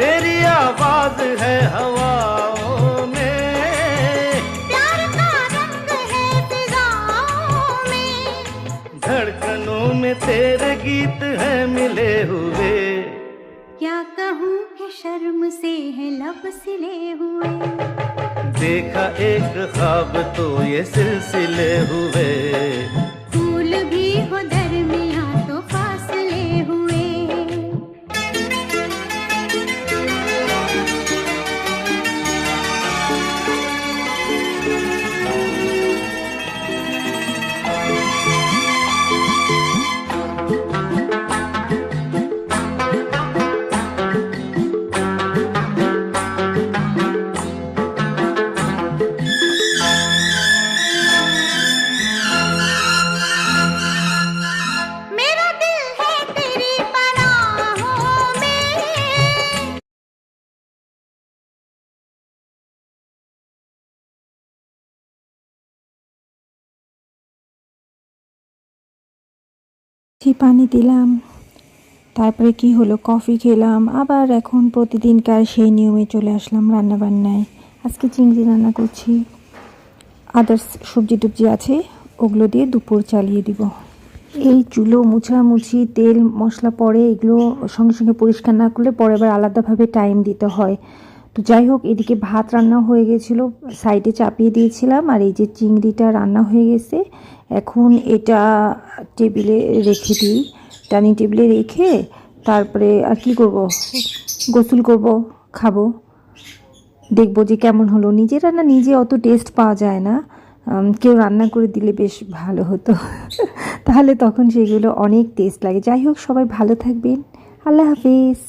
तेरी आवाज़ है हवाओं में। प्यार का रंग है में। धड़कनों में तेरे गीत है मिले हुए। क्या कहूँ कि शर्म से है लब सिले हुए। देखा एक ख्वाब तो ये सिलसिले हुए। সেই পানি দিলাম। তারপরে কি হলো? কফি খেলাম। আবার এখন প্রতিদিনকার সেই নিয়মে চলে আসলাম রান্না বান্নায় আজকে চিংড়ি রান্না করছি। আদার্স সবজি টুবজি আছে, ওগুলো দিয়ে দুপুর চালিয়ে দিব। এই চুলো মুছামুছি, তেল মশলা পরে এগুলো সঙ্গে সঙ্গে পরিষ্কার না করলে পরে আবার আলাদাভাবে টাইম দিতে হয়। তো যাই হোক এদিকে ভাত রান্না হয়ে গেছিল, সাইডে চাপিয়ে দিয়েছিলাম, আর এই যে চিংড়িটা রান্না হয়ে গেছে, এখন এটা টেবিলে রেখে দিই। ডাইনিং টেবিলে রেখে তারপরে আর কি করব? গোসল করব, খাব। দেখব যে কেমন হলো। নিজের রান্না নিজে অত টেস্ট পাওয়া যায় না। কেউ রান্না করে দিলে বেশ ভালো হতো। তাহলে তখন সেগুলো অনেক টেস্ট লাগে। যাই হোক সবাই ভালো থাকবেন। আল্লাহ হাফিজ।